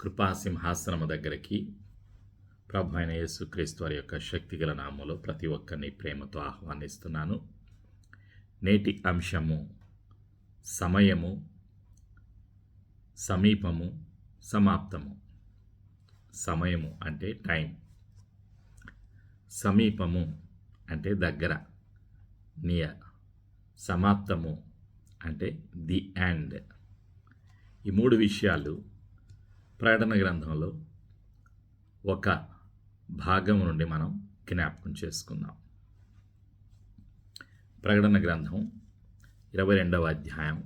కృపాసింహాసనము దగ్గరికి ప్రభు అయిన యేసుక్రీస్తు వారి యొక్క శక్తిగల నామంలో ప్రతి ఒక్కరిని ప్రేమతో ఆహ్వానిస్తున్నాను. నేటి అంశము సమయము సమీపము సమాప్తము. సమయము అంటే టైం. సమీపము అంటే దగ్గర నియర్. సమాప్తము అంటే ది ఎండ్. ఈ మూడు విషయాలు ప్రకటన గ్రంథంలో ఒక భాగం నుండి మనం జ్ఞాపకం చేసుకుందాం. ప్రకటన గ్రంథం ఇరవై రెండవ అధ్యాయం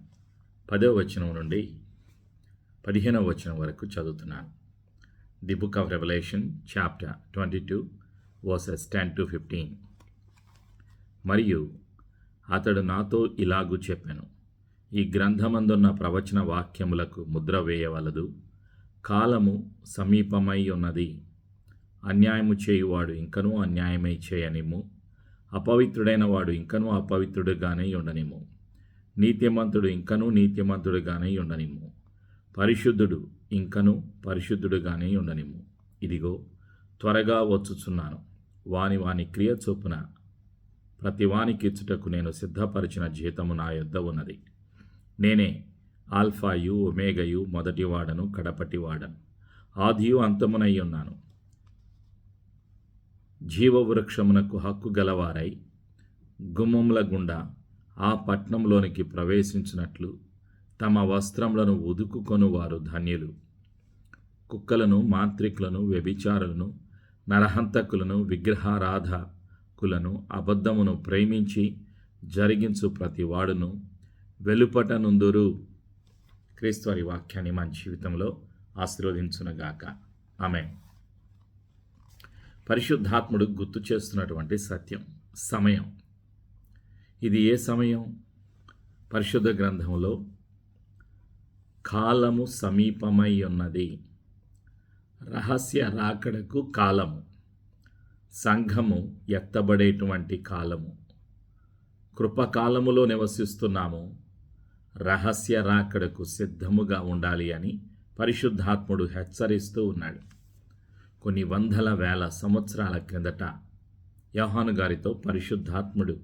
పదవ వచనం నుండి పదిహేనవ వచనం వరకు చదువుతున్నాను. The book of revolution chapter twenty two verses ten to fifteen మరియు అతడు నాతో ఇలాగూ చెప్పాను ఈ గ్రంథమందున్న ప్రవచన వాక్యములకు ముద్ర వేయవలదు కాలము సమీపమై ఉన్నది. అన్యాయము చేయువాడు ఇంకనూ అన్యాయమై చేయనిము అపవిత్రుడైన వాడు ఇంకనూ అపవిత్రుడుగానే ఉండనిము నీతిమంతుడు ఇంకనూ నీతిమంతుడుగానే ఉండనిము పరిశుద్ధుడు ఇంకనూ పరిశుద్ధుడుగానే ఉండనిము ఇదిగో త్వరగా వచ్చుచున్నాను. వాని వాని క్రియ చొప్పున ప్రతివానికి ఇచ్చుటకు నేను సిద్ధపరిచిన జీతము నా యొద్ద ఉన్నది. నేనే ఆల్ఫాయు ఒమేగయు మొదటివాడను కడపటివాడను ఆదియు అంతమునై ఉన్నాను. జీవవృక్షమునకు హక్కు గలవారై గుమ్మముల గుండా ఆ పట్నంలోనికి ప్రవేశించినట్లు తమ వస్త్రములను ఉదుకుకొనువారు ధన్యులు. కుక్కలను మాంత్రికులను వ్యభిచారులను నరహంతకులను విగ్రహారాధకులను అబద్ధమును ప్రేమించి జరిగించు ప్రతి వాడును. వెలుపట నుందురు క్రీస్తువారి వాక్యాన్ని మన జీవితంలో ఆశీర్వదించునగాక. ఆమె పరిశుద్ధాత్ముడు గుర్తు చేస్తున్నటువంటి సత్యం సమయం. ఇది ఏ సమయం? పరిశుద్ధ గ్రంథంలో కాలము సమీపమై ఉన్నది. రహస్య రాకడకు కాలము. సంఘము ఎత్తబడేటువంటి కాలము. కృపకాలములో నివసిస్తున్నాము. రహస్య రాకడకు సిద్ధముగా ఉండాలి అని పరిశుద్ధాత్ముడు హెచ్చరిస్తూ ఉన్నాడు. కొన్ని వందల వేల సంవత్సరాల క్రిందట యోహాను గారితో పరిశుద్ధాత్ముడు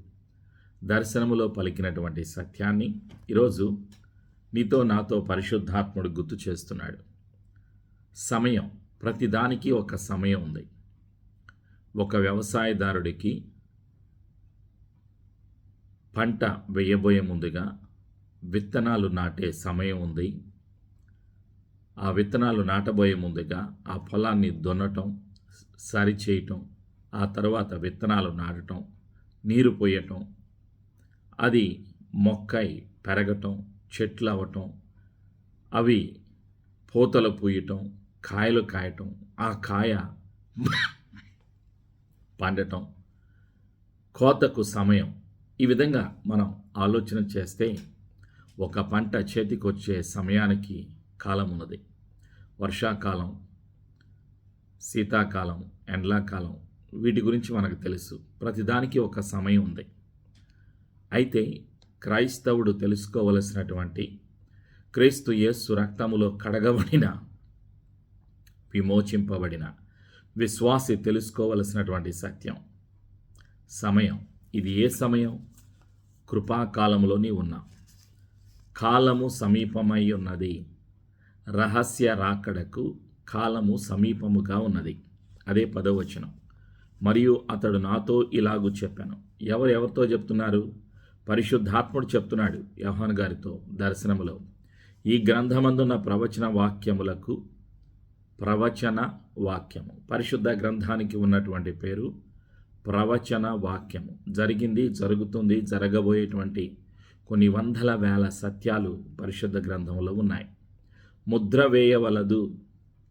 దర్శనములో పలికినటువంటి సత్యాన్ని ఈరోజు నీతో నాతో పరిశుద్ధాత్ముడు గుర్తు చేస్తున్నాడు. సమయం ప్రతిదానికి ఒక సమయం ఉంది. ఒక వ్యవసాయదారుడికి పంట వేయబోయే ముందుగా విత్తనాలు నాటే సమయం ఉంది. ఆ విత్తనాలు నాటబోయే ముందుగా ఆ పొలాన్ని దున్నటం సరిచేయటం ఆ తర్వాత విత్తనాలు నాటటం నీరు పోయటం అది మొక్కై పెరగటం చెట్లు అవ్వటం అవి పూతలు పూయటం కాయలు కాయటం ఆ కాయ పండటం కోతకు సమయం. ఈ విధంగా మనం ఆలోచన చేస్తే ఒక పంట చేతికొచ్చే సమయానికి కాలం ఉన్నది వర్షాకాలం శీతాకాలం ఎండ్లాకాలం వీటి గురించి మనకు తెలుసు. ప్రతిదానికి ఒక సమయం ఉంది. అయితే క్రైస్తవుడు తెలుసుకోవలసినటువంటి క్రీస్తు యేసు రక్తములో కడగబడిన విమోచింపబడిన విశ్వాసి తెలుసుకోవలసినటువంటి సత్యం సమయం. ఇది ఏ సమయం? కృపాకాలంలోని ఉన్నాం. కాలము సమీపమై ఉన్నది. రహస్య రాకడకు కాలము సమీపముగా ఉన్నది. అదే పదవచనం మరియు అతడు నాతో ఇలాగూ చెప్పాను. ఎవరు ఎవరితో చెప్తున్నారు? పరిశుద్ధాత్ముడు చెప్తున్నాడు యోహాన్ గారితో దర్శనములో. ఈ గ్రంథమందున్న ప్రవచన వాక్యములకు ప్రవచన వాక్యము. పరిశుద్ధ గ్రంథానికి ఉన్నటువంటి పేరు ప్రవచన వాక్యము. జరిగింది జరుగుతుంది జరగబోయేటువంటి కొన్ని వందల వేల సత్యాలు పరిశుద్ధ గ్రంథంలో ఉన్నాయి. ముద్ర వేయవలదు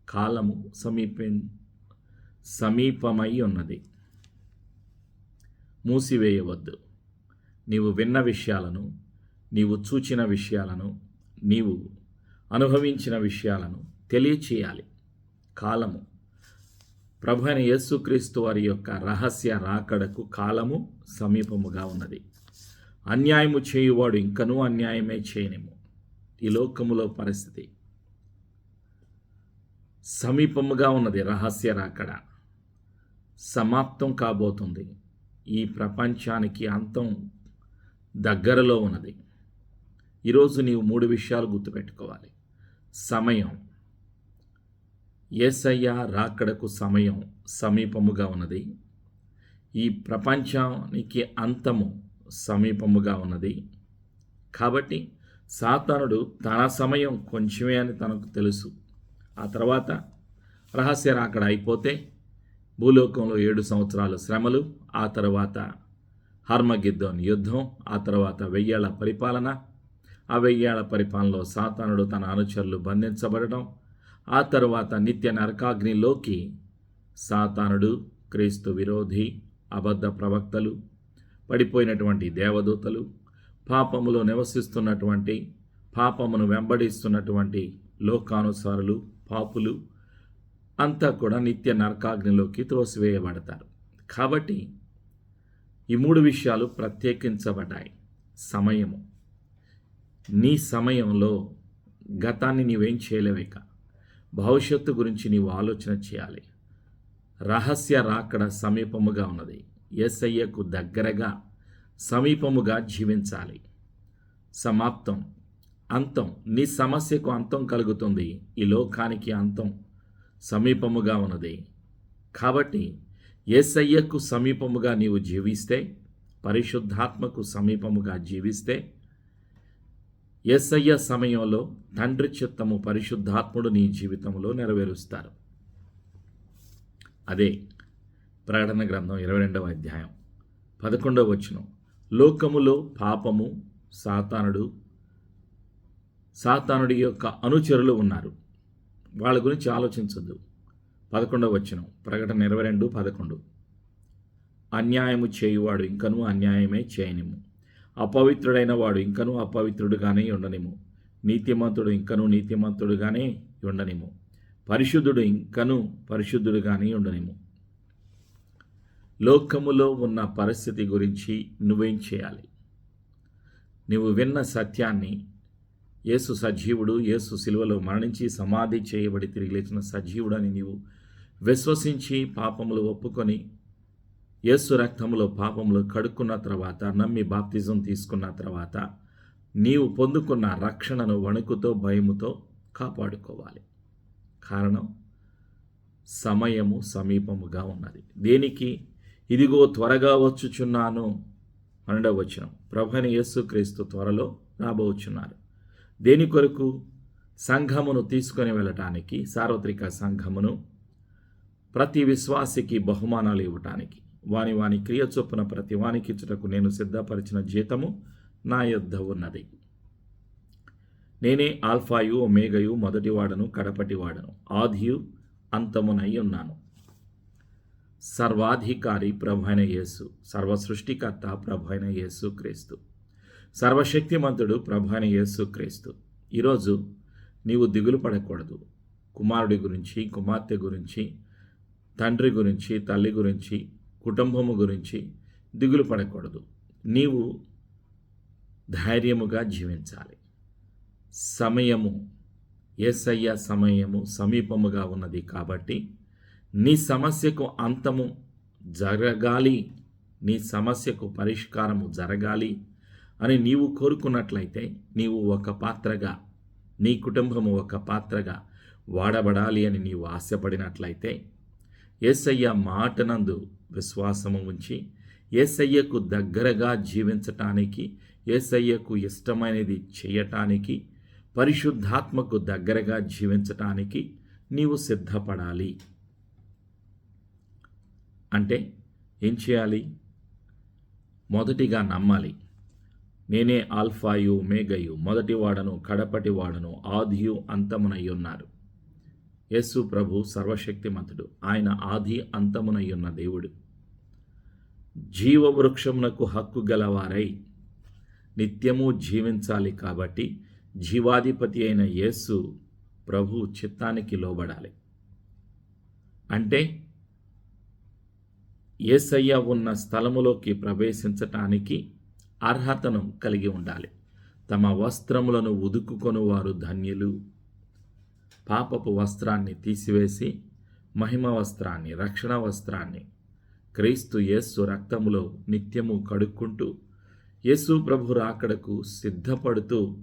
కాలము సమీప సమీపమై ఉన్నది. మూసివేయవద్దు. నీవు విన్న విషయాలను నీవు చూచిన విషయాలను నీవు అనుభవించిన విషయాలను తెలియచేయాలి. కాలము. ప్రభు అయిన యేసుక్రీస్తు వారి యొక్క రహస్య రాకడకు కాలము సమీపముగా ఉన్నది. అన్యాయము చేయువాడు ఇంకనూ అన్యాయమే చేయనేమో ఈ లోకములో పరిస్థితి సమీపముగా ఉన్నది రహస్య రాకడ. సమాప్తం కాబోతుంది. ఈ ప్రపంచానికి అంతం దగ్గరలో ఉన్నది. ఈరోజు నీవు మూడు విషయాలు గుర్తుపెట్టుకోవాలి. సమయం. ఏసయ్య రాకడకు సమయం సమీపముగా ఉన్నది. ఈ ప్రపంచానికి అంతము సమీపముగా ఉన్నది. కాబట్టి సాతానుడు తన సమయం కొంచెమే అని తనకు తెలుసు. ఆ తర్వాత రహస్య రాకడ అయిపోతే భూలోకంలో ఏడు సంవత్సరాల శ్రమలు ఆ తర్వాత హర్మగిద్దోన్ యుద్ధం ఆ తర్వాత వెయ్యేళ్ళ పరిపాలన. ఆ వెయ్యేళ్ళ పరిపాలనలో సాతానుడు తన అనుచరులు బంధించబడడం ఆ తర్వాత నిత్య నరకాగ్నిలోకి సాతానుడు క్రీస్తు విరోధి అబద్ధ ప్రవక్తలు పడిపోయినటువంటి దేవదూతలు పాపములో నివసిస్తున్నటువంటి పాపమును వెంబడిస్తున్నటువంటి లోకానుసారులు పాపులు అంతా కూడా నిత్య నరకాగ్నిలోకి త్రోసివేయబడతారు. కాబట్టి ఈ మూడు విషయాలు ప్రత్యేకించబడ్డాయి. సమయము. నీ సమయంలో గతాన్ని నీవేం చేయలేవేక. భవిష్యత్తు గురించి నీవు ఆలోచన చేయాలి. రహస్య రాకడ సమీపముగా ఉన్నది. ఎస్ఐయకు దగ్గరగా సమీపముగా జీవించాలి. సమాప్తం. అంతం. నీ సమస్యకు అంతం కలుగుతుంది. ఈ లోకానికి అంతం. సమీపముగా ఉన్నది. కాబట్టి ఏసయ్యకు సమీపముగా నీవు జీవిస్తే పరిశుద్ధాత్మకు సమీపముగా జీవిస్తే ఏసయ్య సమయంలో తండ్రి చిత్తము పరిశుద్ధాత్ముడు నీ జీవితంలో నెరవేరుస్తారు. అదే. ప్రకటన గ్రంథం ఇరవై రెండవ అధ్యాయం పదకొండవ వచనం. లోకములో పాపము సాతానుడు సాతానుడి యొక్క అనుచరులు ఉన్నారు. వాళ్ళ గురించి ఆలోచించద్దు. పదకొండవ వచనం ప్రకటన ఇరవై రెండు పదకొండు. అన్యాయము చేయువాడు ఇంకనూ అన్యాయమే చేయనిము అపవిత్రుడైన వాడు ఇంకనూ అపవిత్రుడుగానే ఉండనిము నీతిమంతుడు ఇంకనూ నీతిమంతుడుగానే ఉండనిము పరిశుద్ధుడు ఇంకనూ పరిశుద్ధుడుగానే ఉండనిము లోకములో ఉన్న పరిస్థితి గురించి నువ్వేం చేయాలి? నువ్వు విన్న సత్యాన్ని యేసు సజీవుడు యేసు శిలువలో మరణించి సమాధి చేయబడి తిరిగి లేచిన సజీవుడని నీవు విశ్వసించి పాపములు ఒప్పుకొని యేసు రక్తములో పాపములు కడుక్కున్న తర్వాత నమ్మి బాప్తిజం తీసుకున్న తర్వాత నీవు పొందుకున్న రక్షణను వణుకుతో భయముతో కాపాడుకోవాలి. కారణం సమయము సమీపముగా ఉన్నది. దేనికి? ఇదిగో త్వరగా వచ్చుచున్నాను పన్నెండవ వచనం. ప్రభని యేసుక్రీస్తు త్వరలో రాబోచున్నారు దేని కొరకు? సంఘమును తీసుకొని వెళ్ళటానికి సార్వత్రిక సంఘమును ప్రతి విశ్వాసికి బహుమానాలు ఇవ్వటానికి. వాని వాని క్రియ చొప్పున ప్రతి వానికి ఇచ్చుటకు నేను సిద్ధపరిచిన జీతము నా యొద్ద ఉన్నది. నేనే ఆల్ఫాయు ఒమేగయు మొదటివాడను కడపటివాడను ఆదియు అంతమునై ఉన్నాను. సర్వాధికారి ప్రభైన యేసు సర్వ సృష్టికర్త యేసు క్రీస్తు సర్వశక్తిమంతుడు ప్రభైన యేసు క్రీస్తు. ఈరోజు నీవు దిగులు పడకూడదు. కుమారుడి గురించి కుమార్తె గురించి తండ్రి గురించి తల్లి గురించి కుటుంబము గురించి దిగులు పడకూడదు. నీవు ధైర్యముగా జీవించాలి. సమయము ఏసయ్య సమయము సమీపముగా ఉన్నది కాబట్టి నీ సమస్యకు అంతము జరగాలి నీ సమస్యకు పరిష్కారము జరగాలి అని నీవు కోరుకున్నట్లయితే నీవు ఒక పాత్రగా నీ కుటుంబము ఒక పాత్రగా వాడబడాలి అని నీవు ఆశపడినట్లయితే ఏసయ్య మాటనందు విశ్వాసము ఉంచి ఏసయ్యకు దగ్గరగా జీవించటానికి ఏసయ్యకు ఇష్టమైనది చేయటానికి పరిశుద్ధాత్మకు దగ్గరగా జీవించటానికి నీవు సిద్ధపడాలి. అంటే ఏం చేయాలి? మొదటిగా నమ్మాలి. నేనే ఆల్ఫాయు మేఘయు మొదటి వాడను కడపటి వాడను ఆదియు అంతమునై ఉన్నారు. యేసు ప్రభు సర్వశక్తిమంతుడు. ఆయన ఆది అంతమునై ఉన్న దేవుడు. జీవవృక్షమునకు హక్కు గలవారై నిత్యము జీవించాలి కాబట్టి జీవాధిపతి అయిన యేసు ప్రభు చిత్తానికి లోబడాలి. అంటే ఏసయ్య ఉన్న స్థలములోకి ప్రవేశించటానికి అర్హతను కలిగి ఉండాలి. తమ వస్త్రములను ఉదుకుకొని వారు ధన్యులు. పాపపు వస్త్రాన్ని తీసివేసి మహిమ వస్త్రాన్ని రక్షణ వస్త్రాన్ని క్రీస్తు యేసు రక్తములో నిత్యము కడుక్కుంటూ యేసు ప్రభు రాకడకు సిద్ధపడుతూ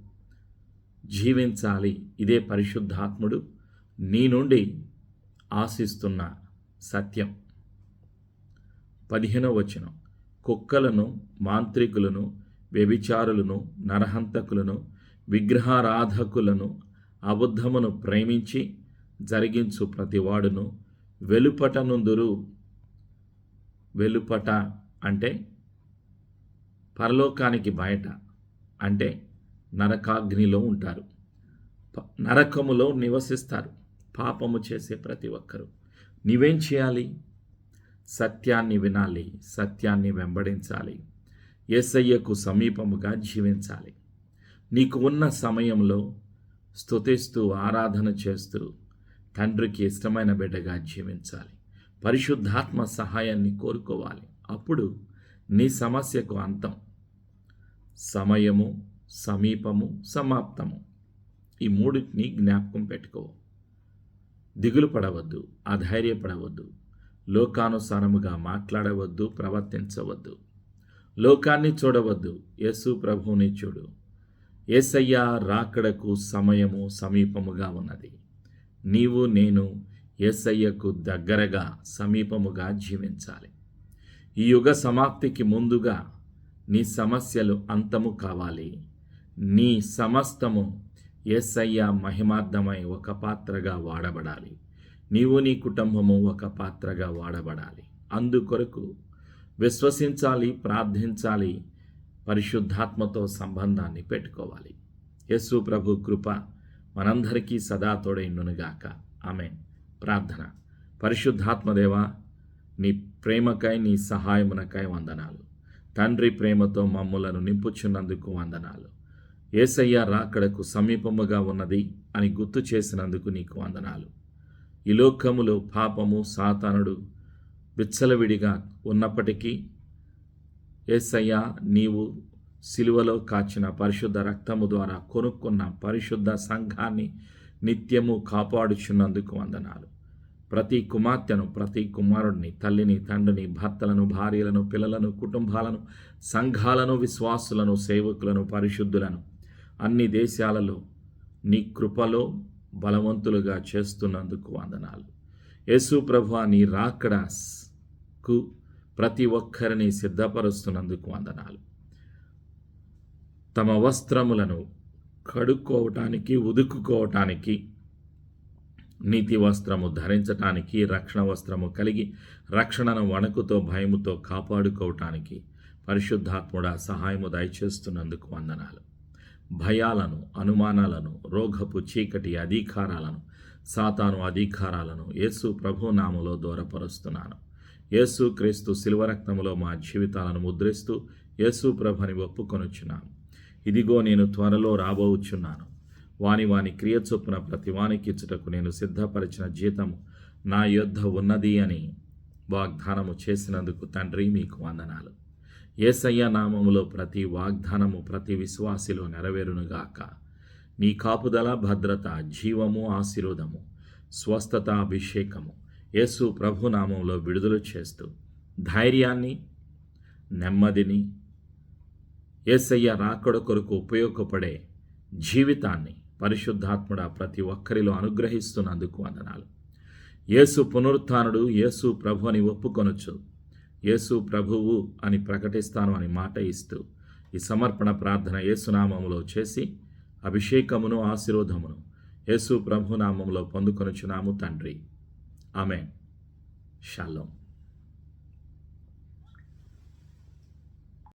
జీవించాలి. ఇదే పరిశుద్ధాత్ముడు. నీ నుండి ఆశిస్తున్న సత్యం. పదిహేనవ వచనం. కుక్కలను మాంత్రికులను వ్యభిచారులను నరహంతకులను విగ్రహారాధకులను అబద్ధమును ప్రేమించి జరిగించు ప్రతివాడును వెలుపట నుందురు. వెలుపట అంటే పరలోకానికి బయట అంటే నరకాగ్నిలో ఉంటారు. నరకములో నివసిస్తారు. పాపము చేసే ప్రతి ఒక్కరూ. నీవేం చేయాలి? సత్యాన్ని వినాలి సత్యాన్ని వెంబడించాలి. యేసయ్యకు సమీపముగా జీవించాలి. నీకు ఉన్న సమయంలో స్తుతిస్తూ ఆరాధన చేస్తూ తండ్రికి ఇష్టమైన బిడ్డగా జీవించాలి. పరిశుద్ధాత్మ సహాయాన్ని కోరుకోవాలి. అప్పుడు నీ సమస్యకు అంతం. సమయము సమీపము సమాప్తము. ఈ మూడింటిని జ్ఞాపకం పెట్టుకో. దిగులు పడవద్దు అధైర్యపడవద్దు. లోకానుసారముగా మాట్లాడవద్దు ప్రవర్తించవద్దు. లోకాన్ని చూడవద్దు యేసు ప్రభువుని చూడు. ఏసయ్య రాకడకు సమయము సమీపముగా ఉన్నది. నీవు నేను ఏసయ్యకు దగ్గరగా సమీపముగా జీవించాలి. ఈ యుగ సమాప్తికి ముందుగా నీ సమస్యలు అంతము కావాలి. నీ సమస్తము ఏసయ్య మహిమార్థమై ఒక పాత్రగా వాడబడాలి. నీవు నీ కుటుంబము ఒక పాత్రగా వాడబడాలి. అందుకొరకు విశ్వసించాలి ప్రార్థించాలి పరిశుద్ధాత్మతో సంబంధాన్ని పెట్టుకోవాలి. యేసు ప్రభు కృప మనందరికీ సదా తోడైండునుగాక. ఆమె ప్రార్థన. పరిశుద్ధాత్మదేవ నీ ప్రేమకై నీ సహాయమునకై వందనాలు. తండ్రి ప్రేమతో మమ్ములను నింపుచున్నందుకు వందనాలు. ఏసయ్య రాకడకు సమీపముగా ఉన్నది అని గుర్తు చేసినందుకు నీకు వందనాలు. ఈ లోకములో పాపము సాతానుడు విచ్చలవిడిగా ఉన్నప్పటికీ ఏసయ్య నీవు సిలువలో కాచిన పరిశుద్ధ రక్తము ద్వారా కొనుక్కున్న పరిశుద్ధ సంఘాన్ని నిత్యము కాపాడుచున్నందుకు వందనాలు. ప్రతి కుమార్తెను ప్రతి కుమారుడిని తల్లిని తండ్రిని భర్తలను భార్యలను పిల్లలను కుటుంబాలను సంఘాలను విశ్వాసులను సేవకులను పరిశుద్ధులను అన్ని దేశాలలో నీ కృపలో బలవంతులుగా చేస్తున్నందుకు వందనాలు. యేసు ప్రభు నీ రాకడాకు ప్రతి ఒక్కరిని సిద్ధపరుస్తున్నందుకు వందనాలు. తమ వస్త్రములను కడుక్కోవటానికి ఉదుకుకోవటానికి నీతి వస్త్రము ధరించటానికి రక్షణ వస్త్రము కలిగి రక్షణను వణుకుతో భయముతో కాపాడుకోవటానికి పరిశుద్ధాత్ముడ సహాయము దయచేస్తున్నందుకు వందనాలు. భయాలను అనుమానాలను రోగపు చీకటి అధికారాలను సాతాను అధికారాలను యేసు ప్రభు నామలో దూరపరుస్తున్నాను. యేసు క్రీస్తు శిల్వరక్తములో మా జీవితాలను ముద్రిస్తూ యేసు ప్రభుని ఒప్పుకొనుచున్నాను ఇదిగో నేను త్వరలో రాబోచున్నాను. వాని వాని క్రియ చొప్పున ప్రతి ఇచ్చుటకు నేను సిద్ధపరిచిన జీతము నా యొద్ధ ఉన్నది అని వాగ్దానము చేసినందుకు తండ్రి మీకు వందనాలు. ఏసయ్య నామములో ప్రతి వాగ్దానము ప్రతి విశ్వాసిలో నెరవేరునుగాక. నీ కాపుదల భద్రత జీవము ఆశీర్వదము స్వస్థత అభిషేకము యేసు ప్రభు నామంలో విడుదల చేస్తూ ధైర్యాన్ని నెమ్మదిని ఏసయ్య రాకడ కొరకు ఉపయోగపడే జీవితాన్ని పరిశుద్ధాత్ముడ ప్రతి ఒక్కరిలో అనుగ్రహిస్తున్నందుకు వందనాలు. యేసు పునరుత్నుడు యేసు ప్రభు అని ఒప్పుకొనొచ్చు యేసు ప్రభువు అని ప్రకటిస్తాను అని మాట ఇస్తూ ఈ సమర్పణ ప్రార్థన యేసునామములో చేసి అభిషేకమును ఆశీర్వదమును యేసు ప్రభునామంలో పొందుకొనుచున్నాము తండ్రి. ఆమె షాలోం.